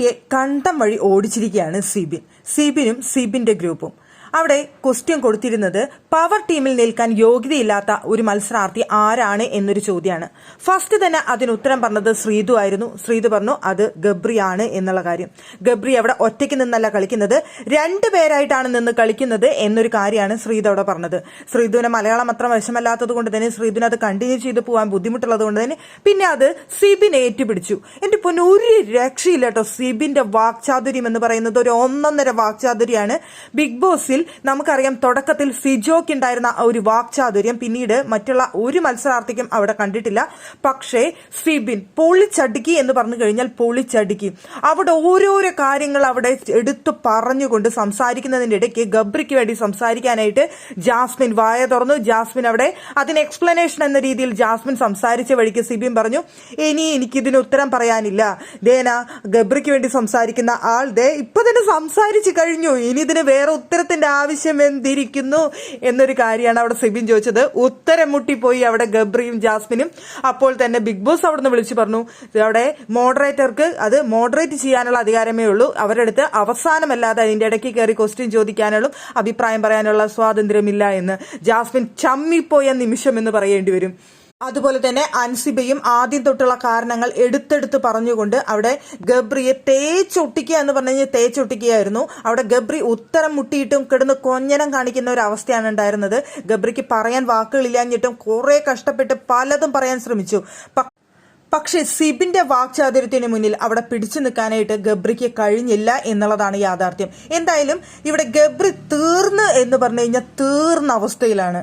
ഗബ്രിയെ കണ്ടം വഴി ഓടിച്ചിരിക്കുകയാണ് സിബിൻ. സിബിനും സിബിന്റെ ഗ്രൂപ്പും. അവിടെ ക്വസ്റ്റ്യൻ കൊടുത്തിരുന്നത് പവർ ടീമിൽ നിൽക്കാൻ യോഗ്യതയില്ലാത്ത ഒരു മത്സരാർത്ഥി ആരാണ് എന്നൊരു ചോദ്യമാണ്. ഫസ്റ്റ് തന്നെ അതിന് ഉത്തരം പറഞ്ഞത് ശ്രീതു ആയിരുന്നു. ശ്രീതു പറഞ്ഞു അത് ഗബ്രിയാണ് എന്നുള്ള കാര്യം. ഗബ്രി അവിടെ ഒറ്റയ്ക്ക് നിന്നല്ല കളിക്കുന്നത്. രണ്ടു പേരായിട്ടാണ് നിന്ന് കളിക്കുന്നത് എന്നൊരു കാര്യമാണ് ശ്രീതു അവിടെ പറഞ്ഞത്. ശ്രീതുവിന് മലയാളം അത്ര വശമല്ലാത്തത് കൊണ്ട് തന്നെ ശ്രീതുവിന് അത് കണ്ടിന്യൂ ചെയ്ത് പോകാൻ ബുദ്ധിമുട്ടുള്ളത് കൊണ്ട് തന്നെ പിന്നെ അത് സിബിൻ ഏറ്റുപിടിച്ചു. എന്റെ പൊന്നെ ഒരു രക്ഷയില്ല കേട്ടോ സിബിന്റെ വാക്ചാതുര്യം എന്ന് പറയുന്നത്. ഒരു ഒന്നൊന്നര വാക്ചാതുര്യാണ് ബിഗ് ബോസിൽ നമുക്കറിയാം തുടക്കത്തിൽ ഫിജോക്ക് ഉണ്ടായിരുന്ന ഒരു വാക്ചാതുര്യം പിന്നീട് മറ്റുള്ള ഒരു മത്സരാർത്ഥിക്കും അവിടെ കണ്ടിട്ടില്ല. പക്ഷേ ഫിബിൻ പൊളിച്ചടുക്കി എന്ന് പറഞ്ഞു കഴിഞ്ഞാൽ പൊളിച്ചടുക്കി. അവിടെ ഓരോരോ കാര്യങ്ങൾ അവിടെ എടുത്തു പറഞ്ഞുകൊണ്ട് സംസാരിക്കുന്നതിന്റെ ഇടയ്ക്ക് ഗബ്രിക്ക് വേണ്ടി സംസാരിക്കാനായിട്ട് ജാസ്മിൻ വായ തുറന്നു. ജാസ്മിൻ അവിടെ അതിന് എക്സ്പ്ലനേഷൻ എന്ന രീതിയിൽ ജാസ്മിൻ സംസാരിച്ച വഴിക്ക് സിബിൻ പറഞ്ഞു ഇനി എനിക്കിതിന് ഉത്തരം പറയാനില്ല. ദേന ഗബ്രിക്ക് വേണ്ടി സംസാരിക്കുന്ന ആൾ ദേ ഇപ്പൊ തന്നെ സംസാരിച്ചു കഴിഞ്ഞു. ഇനി ഇതിന് വേറെ ഉത്തരത്തിന്റെ ആവശ്യം എന്തിരിക്കുന്നു എന്നൊരു കാര്യമാണ് അവിടെ സിബിൻ ചോദിച്ചത്. ഉത്തരം മുട്ടിപ്പോയി അവിടെ ഗബ്രിയും ജാസ്മിനും. അപ്പോൾ തന്നെ ബിഗ് ബോസ് അവിടെ നിന്ന് വിളിച്ചു പറഞ്ഞു അവിടെ മോഡറേറ്റർക്ക് അത് മോഡറേറ്റ് ചെയ്യാനുള്ള അധികാരമേ ഉള്ളൂ. അവരുടെ അടുത്ത് അവസാനമല്ലാതെ അതിന്റെ ഇടയ്ക്ക് കയറി ക്വസ്റ്റ്യൻ ചോദിക്കാനുള്ള അഭിപ്രായം പറയാനുള്ള സ്വാതന്ത്ര്യമില്ല എന്ന്. ജാസ്മിൻ ചമ്മിപ്പോയ നിമിഷം എന്ന് പറയേണ്ടി വരും. അതുപോലെ തന്നെ അൻസിബയും ആദ്യം തൊട്ടുള്ള കാരണങ്ങൾ എടുത്തെടുത്ത് പറഞ്ഞുകൊണ്ട് അവിടെ ഗബ്രിയെ തേച്ചൊട്ടിക്കുക എന്ന് പറഞ്ഞു കഴിഞ്ഞാൽ തേച്ചൊട്ടിക്കുകയായിരുന്നു. അവിടെ ഗബ്രി ഉത്തരം മുട്ടിയിട്ടും കിടന്ന് കൊഞ്ഞനം കാണിക്കുന്ന ഒരു അവസ്ഥയാണ് ഉണ്ടായിരുന്നത്. ഗബ്രിക്ക് പറയാൻ വാക്കുകളില്ലാഞ്ഞിട്ടും കുറെ കഷ്ടപ്പെട്ട് പലതും പറയാൻ ശ്രമിച്ചു. പക്ഷേ സിബിന്റെ വാക്ചാതുര്യത്തിന് മുന്നിൽ അവിടെ പിടിച്ചു നിൽക്കാനായിട്ട് ഗബ്രിക്ക് കഴിഞ്ഞില്ല എന്നുള്ളതാണ് യാഥാർത്ഥ്യം. എന്തായാലും ഇവിടെ ഗബ്രി തീർന്ന് എന്ന് പറഞ്ഞു കഴിഞ്ഞാൽ തീർന്ന അവസ്ഥയിലാണ്.